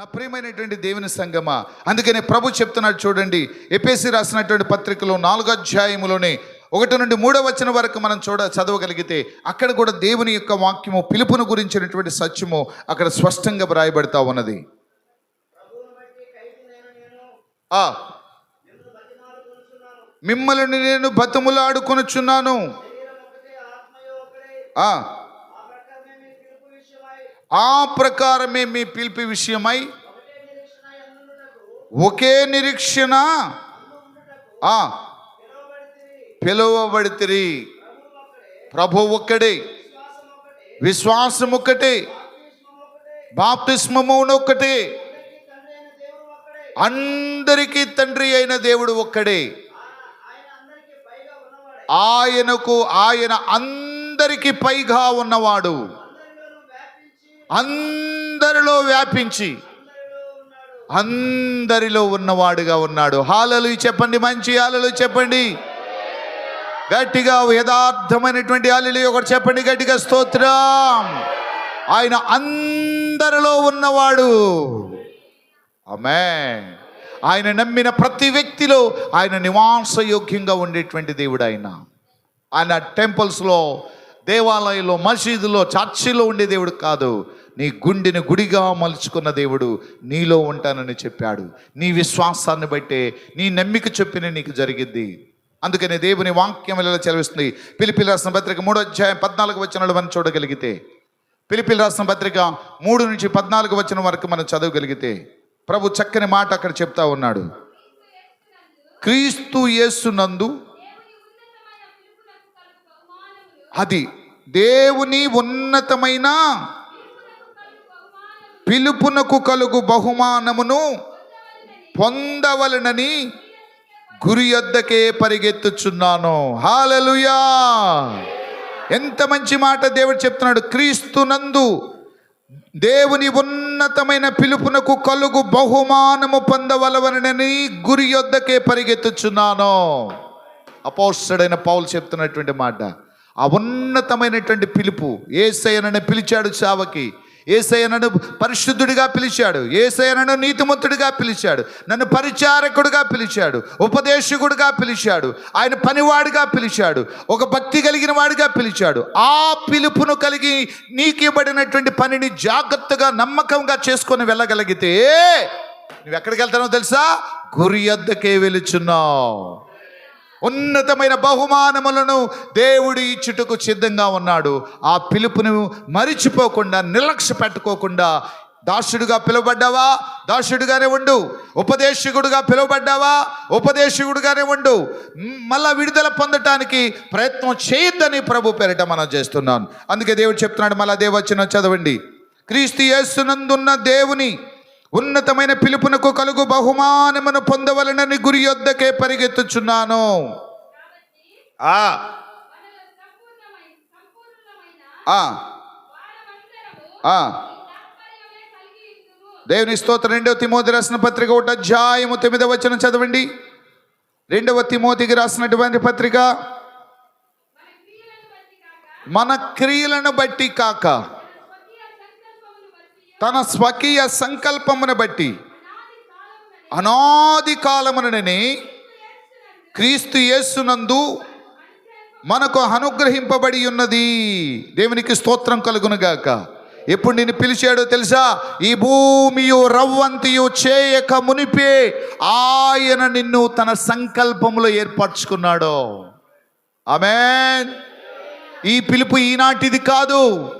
నా ప్రియమైనటువంటి దేవుని సంగమా అందుకనే ప్రభు చెప్తున్నాడు చూడండి ఎపిఎస్సి రాసినటువంటి పత్రికలో నాలుగో అధ్యాయములోనే ఒకటి నుండి మూడో వచ్చిన వరకు మనం చూడ చదవగలిగితే అక్కడ కూడా దేవుని యొక్క వాక్యము పిలుపును గురించినటువంటి సత్యము అక్కడ స్పష్టంగా వ్రాయబడతా ఉన్నది. ఆ. మిమ్మల్ని నేను బతములాడుకొనుచున్నాను. ఆ. ఆ ప్రకారమే మీ పిలిపి విషయమై ఒకే నిరీక్షణ పిలువబడితిరి. ప్రభు ఒక్కడే విశ్వాసం ఒక్కటే బాప్తిస్మమును ఒక్కటే అందరికీ తండ్రి అయిన దేవుడు ఒక్కడే. ఆయనకు ఆయన అందరికీ పైగా ఉన్నవాడు. అందరిలో వ్యాపించి అందరిలో ఉన్నవాడుగా ఉన్నాడు. హాలలు చెప్పండి మంచి హాలలు చెప్పండి. గట్టిగా యథార్థమైనటువంటి హాలలు ఒకటి చెప్పండి గట్టిగా స్తోత్రం. ఆయన అందరిలో ఉన్నవాడు. ఆమె ఆయన నమ్మిన ప్రతి వ్యక్తిలో ఆయన నివాసయోగ్యంగా ఉండేటువంటి దేవుడు ఆయన ఆయన టెంపుల్స్లో దేవాలయంలో మసీదులో చర్చిలో ఉండే దేవుడు కాదు. నీ గుండెని గుడిగా మలుచుకున్న దేవుడు నీలో ఉంటానని చెప్పాడు. నీ విశ్వాసాన్ని బట్టే నీ నమ్మిక చెప్పిన నీకు జరిగిద్ది. అందుకని దేవుని వాక్యం ఇలా చదివిస్తుంది పిలిపిలి రాసిన పత్రిక మూడో అధ్యాయం పద్నాలుగు వచనాలు మనం చూడగలిగితే. పిలిపిలి రాసిన పత్రిక మూడు నుంచి పద్నాలుగు వచనం వరకు మనం చదవగలిగితే. ప్రభు చక్కని మాట అక్కడ చెప్తా ఉన్నాడు. క్రీస్తు యేసునందు అది దేవుని ఉన్నతమైన పిలుపునకు కలుగు బహుమానమును పొందవలనని గురి యొద్దకే పరిగెత్తుచున్నాను. హాలలుయా ఎంత మంచి మాట దేవుడు చెప్తున్నాడు. క్రీస్తునందు దేవుని ఉన్నతమైన పిలుపునకు కలుగు బహుమానము పొందవలవనని గురి యొద్దకే పరిగెత్తుచున్నాను. అపోస్తుడైన పౌలు చెప్తున్నటువంటి మాట. ఆ ఉన్నతమైనటువంటి పిలుపు ఏసయ్యనని పిలిచాడు చావకి. ఏసయ్యనను పరిశుద్ధుడిగా పిలిచాడు. ఏసయ్యనను నీతిమంతుడిగా పిలిచాడు. నన్ను పరిచారకుడిగా పిలిచాడు. ఉపదేశకుడిగా పిలిచాడు. ఆయన పనివాడిగా పిలిచాడు. ఒక భక్తి కలిగిన వాడిగా పిలిచాడు. ఆ పిలుపును కలిగి నీకు ఇవ్వబడినటువంటి పనిని జాగ్రత్తగా నమ్మకంగా చేసుకొని వెళ్ళగలిగితే నువ్వు ఎక్కడికి వెళ్తానో తెలుసా? గురి వద్దకే వెలుచున్నావు. ఉన్నతమైన బహుమానములను దేవుడు ఇచ్చుటకు సిద్ధంగా ఉన్నాడు. ఆ పిలుపును మరిచిపోకుండా నిర్లక్ష్య పెట్టుకోకుండా దాసుడుగా పిలువబడ్డావా? దాసుడుగానే ఉండు. ఉపదేశకుడుగా పిలువబడ్డావా? ఉపదేశకుడుగానే ఉండు. మళ్ళా విడుదల పొందటానికి ప్రయత్నం చేయొద్దని ప్రభు పేరిట మనం చేస్తున్నాను. అందుకే దేవుడు చెప్తున్నాడు మళ్ళా దేవచ్చిన చదవండి. క్రీస్తు యేసునందున్న దేవుని ఉన్నతమైన పిలుపునకు కలుగు బహుమానమును పొందవలనని గురి యొద్దకే పరిగెత్తుచున్నాను. ఆ. దేవుని స్తోత్ర. రెండవ తిమోతి రాసిన పత్రిక ఒకటి అధ్యాయము తొమ్మిదవ వచ్చిన చదవండి. రెండవ తిమోతికి రాసినటువంటి పత్రిక. మన క్రియలను బట్టి కాక. తన స్వకీయ సంకల్పమును బట్టి అనాది కాలమునని క్రీస్తు యేసునందు మనకు అనుగ్రహింపబడి ఉన్నది. దేవునికి స్తోత్రం కలుగునుగాక ఎప్పుడు నిన్ను పిలిచాడో తెలుసా? ఈ భూమియు రవ్వంతియు చేయక మునిపే ఆయన నిన్ను తన సంకల్పములో ఏర్పరచుకున్నాడు. ఆమెన్. ఈ పిలుపు ఈనాటిది కాదు.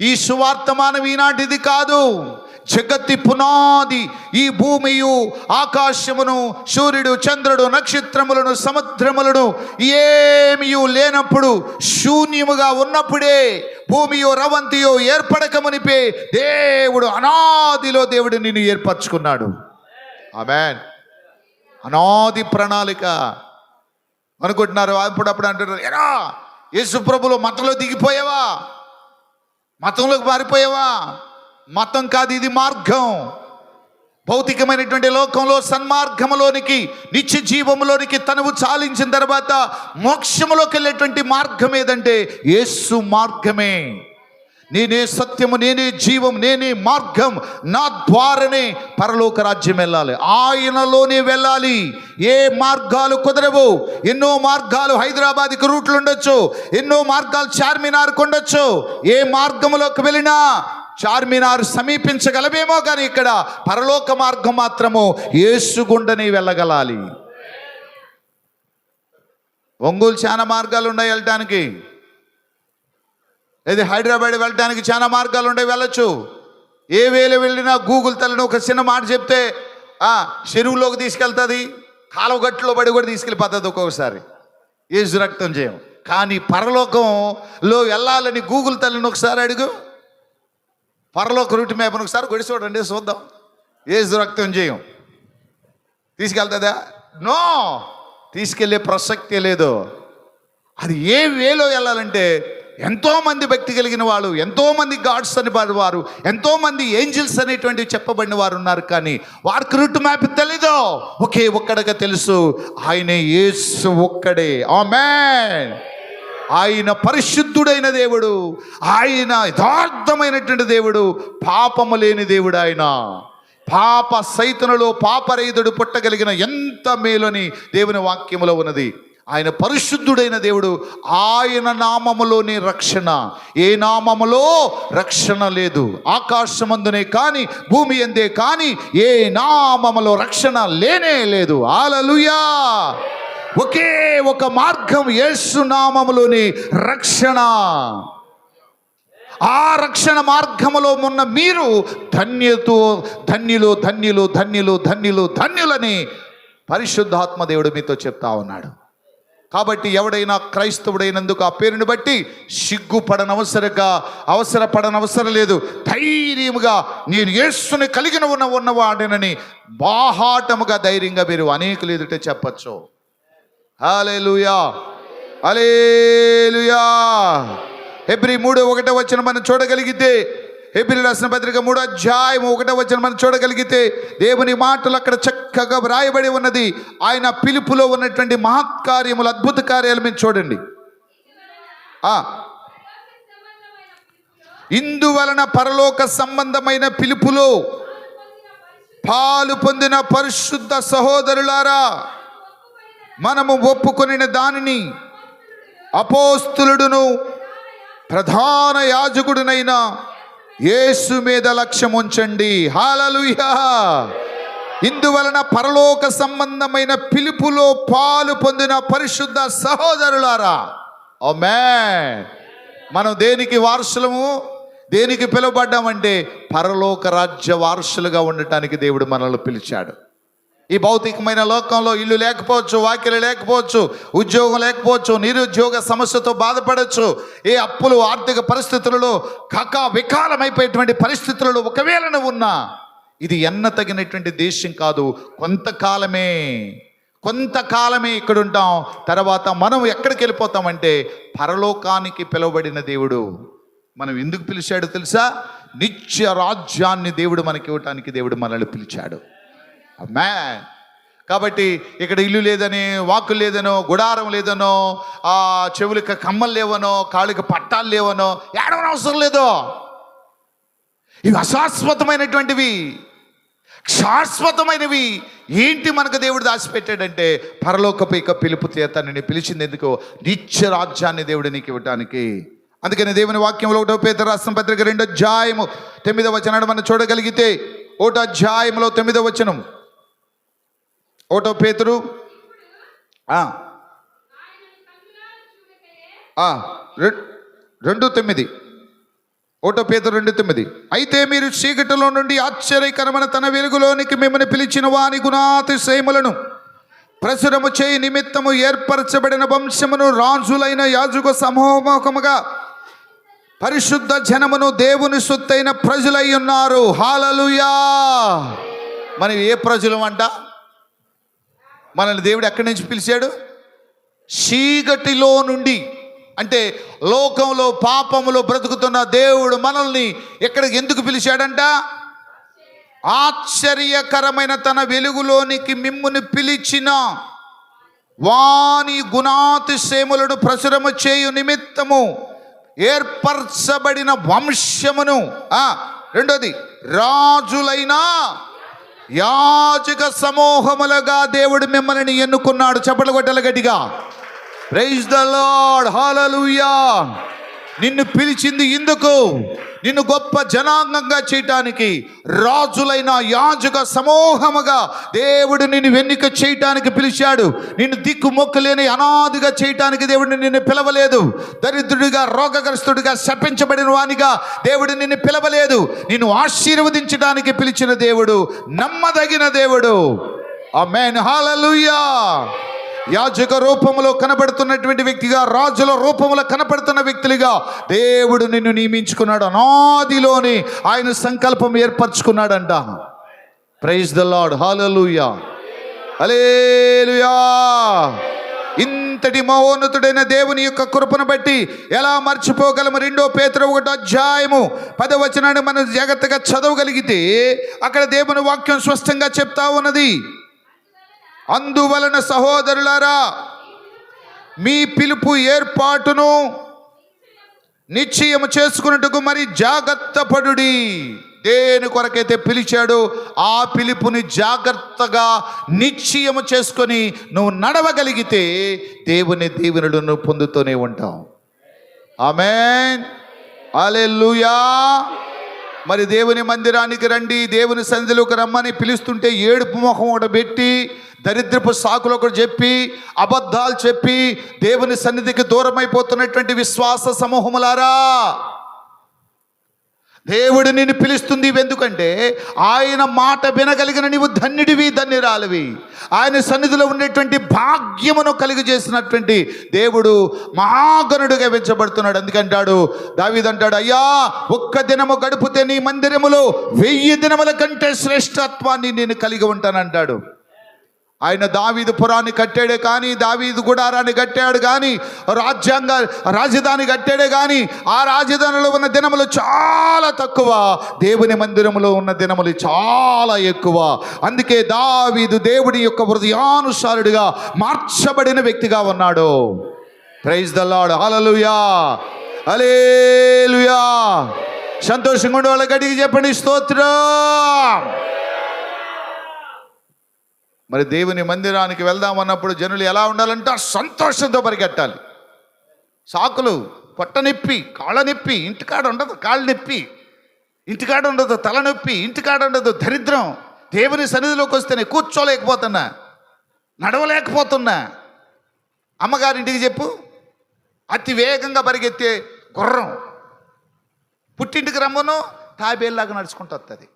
ఈ సువార్తమానం ఈనాటిది కాదు. జగత్తి పునాది ఈ భూమియు ఆకాశమును సూర్యుడు చంద్రుడు నక్షత్రములను సముద్రములను ఏమియు లేనప్పుడు శూన్యముగా ఉన్నప్పుడే భూమియో రవంతియో ఏర్పడకమునిపే దేవుడు అనాదిలో దేవుడు నిన్ను ఏర్పరచుకున్నాడు. ఆమెన్. అనాది ప్రణాళిక. అనుకుంటున్నారు? అప్పుడప్పుడు అంటున్నారు ఎరా యేసు ప్రభులో దిగిపోయావా? మతంలోకి మారిపోయావా? మతం కాదు ఇది మార్గం. భౌతికమైనటువంటి లోకంలో సన్మార్గములోనికి నిత్య జీవములోనికి తనువు చాలించిన తర్వాత మోక్షములోకి వెళ్ళేటువంటి మార్గం ఏదంటే యేసు మార్గమే. నేనే సత్యము నేనే జీవం నేనే మార్గం. నా ద్వారానే పరలోక రాజ్యం వెళ్ళాలి. ఆయనలోనే వెళ్ళాలి. ఏ మార్గాలు కుదరవు. ఎన్నో మార్గాలు హైదరాబాద్కి రూట్లు ఉండొచ్చు. ఎన్నో మార్గాలు చార్మినార్కు ఉండొచ్చు. ఏ మార్గంలోకి వెళ్ళినా చార్మినార్ సమీపించగలమేమో కానీ ఇక్కడ పరలోక మార్గం మాత్రము ఏసుగుండని వెళ్ళగలాలి. ఒంగోలు చాలా మార్గాలు ఉన్నాయి వెళ్ళటానికి. లేదా హైదరాబాద్ వెళ్ళటానికి చాలా మార్గాలు ఉండే వెళ్ళొచ్చు. ఏ వేళ వెళ్ళినా గూగుల్ తలని ఒక చిన్న మాట చెప్తే చెరువులోకి తీసుకెళ్తుంది కాలువగట్టులో పడి కూడా తీసుకెళ్ళిపోతుంది ఒక్కొక్కసారి. ఏజు రక్తం చేయం కానీ పరలోకంలో వెళ్ళాలని గూగుల్ తల్లిని ఒకసారి అడుగు. పరలోక రూట్ మ్యాప్ని ఒకసారి కొడి చూడండి చూద్దాం. ఏజు రక్తం చేయం తీసుకెళ్తుందా? నో! తీసుకెళ్ళే ప్రసక్తే లేదు. అది ఏ వేలో వెళ్ళాలంటే ఎంతోమంది భక్తి కలిగిన వాళ్ళు ఎంతోమంది గాడ్స్ అని వారు ఎంతోమంది ఏంజిల్స్ అనేటువంటివి చెప్పబడిన వారు ఉన్నారు కానీ వారికి రూట్ మ్యాప్ తెలీదు. ఒకే ఒక్కడగా తెలుసు ఆయనే యేసు ఒక్కడే. ఆమెన్. ఆయన పరిశుద్ధుడైన దేవుడు ఆయన యథార్థమైనటువంటి దేవుడు పాపము లేని దేవుడు ఆయన. పాప సైతనులో పాపరైదుడు పుట్టగలిగిన ఎంత మేలని దేవుని వాక్యములో ఉన్నది. ఆయన పరిశుద్ధుడైన దేవుడు ఆయన నామములోని రక్షణ. ఏ నామములో రక్షణ లేదు. ఆకాశమందునే కానీ భూమి ఎందే కానీ ఏ నామములో రక్షణ లేనే లేదు. ఆలలుయా ఒకే ఒక మార్గం యేసు నామములోని రక్షణ. ఆ రక్షణ మార్గములో ఉన్న మీరు ధన్యతో ధన్యులు ధన్యులు ధన్యులు ధన్యులు ధన్యులని పరిశుద్ధాత్మ దేవుడు మీతో చెప్తా ఉన్నాడు. కాబట్టి ఎవడైనా క్రైస్తవుడైనందుకు ఆ పేరుని బట్టి సిగ్గుపడనవసరగా అవసరపడనవసరం లేదు ధైర్యముగా నేను యేసుని కలిగిన ఉన్న ఉన్నవాడినని బాహాటముగా ధైర్యంగా మీరు అనేకులు ఎదుట చెప్పచ్చు. అలే లూయా ఏప్రి మూడు ఒకటో వచ్చిన మనం చూడగలిగితే హెబ్రి రాసిన పత్రిక మూడో అధ్యాయం ఒకటో వచ్చిన మనం చూడగలిగితే దేవుని మాటలు అక్కడ చక్కగా వ్రాయబడి ఉన్నది. ఆయన పిలుపులో ఉన్నటువంటి మహత్కార్యములు అద్భుత కార్యాలు మీరు చూడండి. ఇందువలన పరలోక సంబంధమైన పిలుపులో పాలు పొందిన పరిశుద్ధ సహోదరులారా మనము ఒప్పుకొనిన దానిని అపోస్తులుడును ప్రధాన యాజకుడునైన యేసు మీద లక్ష్యం ఉంచండి. హాలలుయా ఇందువలన పరలోక సంబంధమైన పిలుపులో పాలు పొందిన పరిశుద్ధ సహోదరులారా. ఓమే మనం దేనికి వారసులము? దేనికి పిలువబడ్డామంటే పరలోక రాజ్య వారసులుగా ఉండటానికి దేవుడు మనల్ని పిలిచాడు. ఈ భౌతికమైన లోకంలో ఇల్లు లేకపోవచ్చు వాకిలు లేకపోవచ్చు ఉద్యోగం లేకపోవచ్చు నిరుద్యోగ సమస్యతో బాధపడవచ్చు ఏ అప్పులు ఆర్థిక పరిస్థితులలో కక వికాలమైపోయేటువంటి పరిస్థితులలో ఒకవేళ నువ్వు ఉన్నా ఇది ఎన్న తగినటువంటి దేశం కాదు. కొంతకాలమే కొంతకాలమే ఇక్కడ ఉంటాం తర్వాత మనం ఎక్కడికి వెళ్ళిపోతామంటే పరలోకానికి పిలువబడిన దేవుడు. మనం ఎందుకు పిలిచాడు తెలుసా? నిత్య రాజ్యాన్ని దేవుడు మనకి ఇవ్వటానికి దేవుడు మనల్ని పిలిచాడు. మ్యాన్ కాబట్టి ఇక్కడ ఇల్లు లేదని వాకు లేదనో గుడారం లేదనో ఆ చెవులకి కమ్మలు లేవనో కాళ్ళకి పట్టాలు లేవనో ఏడవని అవసరం లేదో. ఇవి అశాశ్వతమైనటువంటివి. శాశ్వతమైనవి ఏంటి మనకు దేవుడు దాచిపెట్టాడంటే పరలోకపు ఇక పిలుపు చేత నిన్ను పిలిచింది ఎందుకు? నిత్య రాజ్యాన్ని దేవుడు నీకు ఇవ్వటానికి. అందుకని దేవుని వాక్యంలో ఒకటో పేద రాష్ట్రం పత్రిక రెండో అధ్యాయము తొమ్మిదో వచనాన్ని మనం చూడగలిగితే ఒకటో అధ్యాయంలో తొమ్మిదో వచనం. ఒకటో పేతురు? రెండు తొమ్మిది. ఒకటో పేతురు రెండు తొమ్మిది. అయితే మీరు చీకటిలో నుండి ఆశ్చర్యకరమైన తన వెలుగులోనికి మిమ్మల్ని పిలిచిన వాని గుణాతిశయములను ప్రసురము చేయి నిమిత్తము ఏర్పరచబడిన వంశమును రాజులైన యాజుక సమూహముగా పరిశుద్ధ జనమును దేవుని సొత్తైన ప్రజలై ఉన్నారు. హాలలుయా మనం ఏ ప్రజలు అంట? మనల్ని దేవుడు ఎక్కడి నుంచి పిలిచాడు? చీకటిలో నుండి. అంటే లోకంలో పాపములో బ్రతుకుతున్న దేవుడు మనల్ని ఎక్కడికి ఎందుకు పిలిచాడంట? ఆశ్చర్యకరమైన తన వెలుగులోనికి మిమ్ముని పిలిచిన వాని గుణాతిశయములను ప్రచురము చేయు నిమిత్తము ఏర్పరచబడిన వంశమును. రెండోది రాజులైన యాజక సమూహములుగా దేవుడు మిమ్మల్ని ఎన్నుకున్నాడు. చెప్పలు కొట్టల గట్టిగా. ప్రైజ్ ద లార్డ్ హాలూయా నిన్ను పిలిచింది ఇందుకు. నిన్ను గొప్ప జనాంగంగా చేయటానికి రాజులైన యాజుగ సమూహముగా దేవుడు నిన్ను వెన్నిక చేయటానికి పిలిచాడు. నిన్ను దిక్కు మొక్కలేని అనాదిగా చేయటానికి దేవుడు నిన్ను పిలవలేదు. దరిద్రుడిగా రోగగ్రస్తుడిగా శపించబడిన వానిగా దేవుడు నిన్ను పిలవలేదు. నిన్ను ఆశీర్వదించడానికి పిలిచిన దేవుడు నమ్మదగిన దేవుడు. అమ్మాయి హాలూయా యాజక రూపంలో కనబడుతున్నటువంటి వ్యక్తిగా రాజుల రూపంలో కనపడుతున్న వ్యక్తులుగా దేవుడు నిన్ను నియమించుకున్నాడు. అనాదిలోని ఆయన సంకల్పం ఏర్పరచుకున్నాడంట. Praise the Lord hallelujah alleluia ఇంతటి మహోన్నతుడైన దేవుని యొక్క కృపను బట్టి ఎలా మర్చిపోగలము? రెండో పేతురు ఒకటి అధ్యాయము పదవచనాన్ని మనం జాగ్రత్తగా చదవగలిగితే అక్కడ దేవుని వాక్యం స్పష్టంగా చెప్తా ఉన్నది. అందువలన సహోదరులారా మీ పిలుపు ఏర్పాటును నిశ్చయము చేసుకున్నట్టుకు మరి జాగ్రత్త పడుడి. దేని కొరకైతే పిలిచాడో ఆ పిలుపుని జాగ్రత్తగా నిశ్చయము చేసుకొని నువ్వు నడవగలిగితే దేవుని దీవెనలను పొందుతూనే ఉంటావు. ఆమెన్. అలెలుయా మరి దేవుని మందిరానికి రండి దేవుని సన్నిధిలోకి రమ్మని పిలుస్తుంటే ఏడుపు ముఖం ఒకటి పెట్టి దరిద్రపు సాకులు ఒకటి చెప్పి అబద్ధాలు చెప్పి దేవుని సన్నిధికి దూరమైపోతున్నటువంటి విశ్వాస సమూహములారా. దేవుడు నిన్ను పిలుస్తుంది ఎందుకంటే ఆయన మాట వినగలిగిన నీవు ధన్యుడివి ధన్యురాలివి. ఆయన సన్నిధిలో ఉండేటువంటి భాగ్యమును కలిగజేసినటువంటి దేవుడు మహాగణుడుగా పెంచబడుతున్నాడు అందుకంటాడు దావిదంటాడు అయ్యా ఒక్క దినము గడిపితే నీ మందిరములో వెయ్యి దినముల కంటే శ్రేష్టత్వాన్ని నేను కలిగి ఉంటానంటాడు. ఆయన దావీదు పురాన్ని కట్టాడే కానీ దావీదు గుడారాన్ని కట్టాడు కానీ రాజ్యాంగ రాజధాని కట్టాడే కానీ ఆ రాజధానిలో ఉన్న దినములు చాలా తక్కువ. దేవుని మందిరములో ఉన్న దినములు చాలా ఎక్కువ. అందుకే దావీదు దేవుడి యొక్క హృదయానుసారుడిగా మార్చబడిన వ్యక్తిగా ఉన్నాడు. ప్రైజ్ దల్లాడు హలలుయా అలేలుయా సంతోషంగా ఉండే వాళ్ళ గడికి చెప్పండి. స్తోత్రం. మరి దేవుని మందిరానికి వెళ్దామన్నప్పుడు జనులు ఎలా ఉండాలంటే సంతోషంతో పరిగెట్టాలి. సాకులు పొట్ట నొప్పి కాళ్ళ నొప్పి ఇంటికాడ ఉండదు కాళ్ళ నొప్పి. ఇంటికాడ ఉండదు తలనొప్పి ఇంటికాడ ఉండదు దరిద్రం. దేవుని సన్నిధిలోకి వస్తేనే కూర్చోలేకపోతున్నా నడవలేకపోతున్నా. అమ్మగారింటికి చెప్పు అతి వేగంగా పరిగెత్తే గుర్రం. పుట్టింటికి రమ్మను తాబేల్లాగా నడుచుకుంటూ వస్తుంది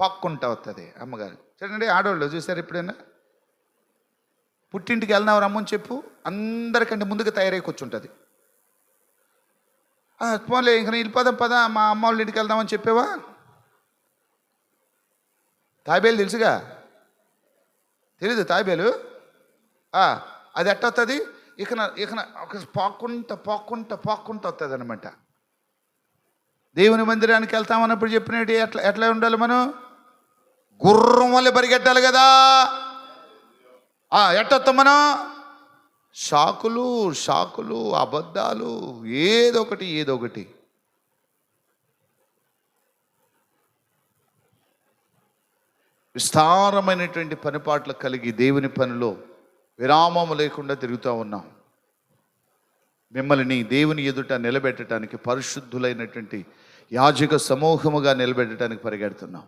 పక్కుంటా వస్తుంది అమ్మగారు. చూడండి ఆడవాళ్ళు చూసారు ఎప్పుడైనా? పుట్టింటికి వెళ్దాం రమ్మని చెప్పు అందరికంటే ముందుకు తయారై కూర్చుంటుంది. పోలే పోన్లే ఇంక వెళ్ళిపోదాం పదా మా అమ్మ వాళ్ళ ఇంటికి వెళ్దామని చెప్పావా? తాబేలు తెలుసుగా? తెలీదు తాబేలు? అది ఎట్ట వస్తుంది ఇకన ఇకన ఒక పాక్కుంట పాక్కుంట పాక్కుంట వస్తుంది అనమాట దేవుని మందిరానికి వెళ్తామన్నప్పుడు చెప్పినట్టు ఎట్లా ఎట్లా ఉండాలి మనం? గుర్రం వల్ల పరిగెట్టాలి కదా. ఆ, ఎట్టొత్తాం మనం షాకులు షాకులు అబద్ధాలు ఏదొకటి ఏదొకటి విస్తారమైనటువంటి పనిపాట్లు కలిగి దేవుని పనిలో విరామం లేకుండా తిరుగుతూ ఉన్నాం. మిమ్మల్ని దేవుని ఎదుట నిలబెట్టడానికి పరిశుద్ధులైనటువంటి యాజక సమూహముగా నిలబెట్టడానికి పరిగెడుతున్నాం.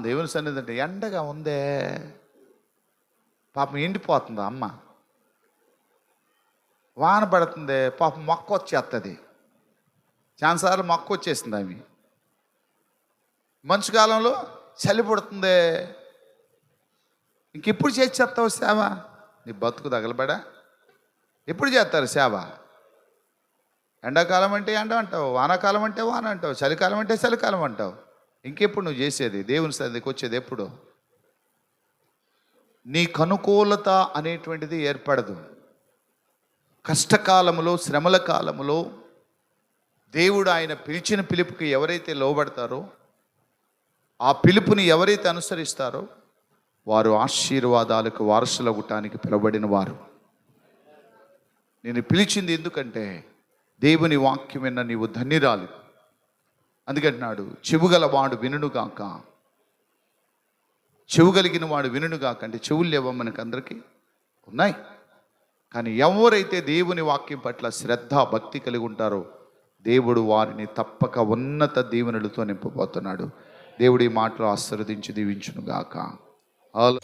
దేవుని సన్నిధి అంటే ఎండగా ఉందే. పాపం ఎండిపోతుందా అమ్మ? వాన పడుతుంది పాపం మొక్క వచ్చేస్తుంది చాలాసార్లు మొక్క వచ్చేసింది అవి మంచు కాలంలో చలి పుడుతుంది. ఇంకెప్పుడు చేసి చేస్తావు సేవ? నీ బతుకు తగలబడా? ఎప్పుడు చేస్తారు సేవ? ఎండాకాలం అంటే ఎండ అంటావు వానాకాలం అంటే వాన అంటావు చలికాలం అంటే చలికాలం అంటావు. ఇంకెప్పుడు నువ్వు చేసేది? దేవుని సన్నిధికి వచ్చేది ఎప్పుడు? నీ కనుకూలత అనేటువంటిది ఏర్పడదు. కష్టకాలములో శ్రమల కాలములో దేవుడు ఆయన పిలిచిన పిలుపుకి ఎవరైతే లోబడతారో ఆ పిలుపుని ఎవరైతే అనుసరిస్తారో వారు ఆశీర్వాదాలకు వారసులవటానికి పిలబడిన వారు. నేను పిలిచింది ఎందుకంటే దేవుని వాక్యం విన్న నీవు ధన్యురాలు. అందుకంటున్నాడు చెవుగల వాడు వినుగాక చెవు కలిగిన వాడు వినుగాక అంటే చెవులు లేవా మనకు అందరికీ ఉన్నాయి. కానీ ఎవరైతే దేవుని వాక్యం పట్ల శ్రద్ధ భక్తి కలిగి ఉంటారో దేవుడు వారిని తప్పక ఉన్నత దీవెనలతో నింపబోతున్నాడు. దేవుడి మాటలు ఆశీర్వదించి దీవించునుగాక ఆల్